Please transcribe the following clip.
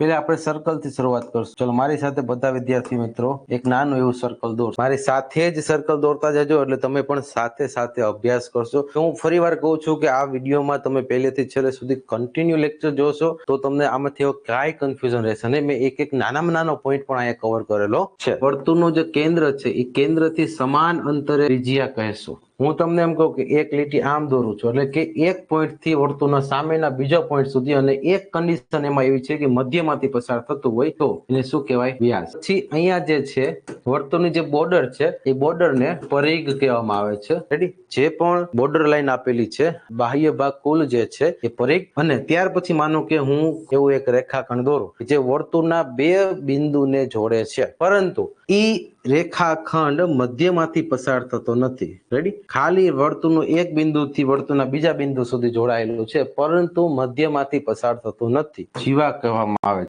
પેલા આપણે સર્કલથી શરૂઆત કરશું. ચલો, મારી સાથે બધા વિદ્યાર્થી મિત્રો, એક નાનું એવું સર્કલ દોર મારી સાથે જ સર્કલ દોરતા જજો, એટલે તમે પણ સાથે સાથે અભ્યાસ કરશો. હું ફરી વાર કહું છું કે આ વિડીયોમાં તમે પહેલેથી છેલ્લે સુધી કન્ટિન્યુ લેક્ચર જોશો, તો તમને આમાંથી એવો કાંઈ કન્ફ્યુઝન રહેશે અને મેં એક એક નાનામાં નાનો પોઈન્ટ પણ અહીંયા કવર કરેલો છે. વર્તુળનું જે કેન્દ્ર છે, એ કેન્દ્રથી સમાન અંતરે ત્રિજ્યા કહેશું. હું તમને એમ કહું કે એક લીટી આમ દોરું છું, એટલે કે એક પોઈન્ટથી વર્તુળના સામેના બીજા પોઈન્ટ સુધી અને એક કન્ડિશન એમાં એવી છે કે મધ્યમાંથી પસાર થતું હોય તો એને શું કહેવાય? વ્યાસ. પછી અહીંયા જે છે, વર્તુળની જે બોર્ડર છે, એ બોર્ડરને પરિઘ કહેવામાં આવે છે. રેડી જે પણ બોર્ડર લાઈન આપેલી છે, બાહ્ય ભાગ કુલ જે છે, એ પરિઘ. અને ત્યાર પછી માનો કે હું એવું એક રેખાખંડ દોરું, જે વર્તુળના બે બિંદુને જોડે છે. પરંતુ ઈ રેખાખંડ મધ્યમાંથી પસાર થતો નથી. રેડી ખાલી વર્તુળનું એક બિંદુથી વર્તુળના બીજા બિંદુ સુધી જોડાયેલું છે, પરંતુ મધ્યમાંથી પસાર થતું નથી. જીવા કહેવામાં આવે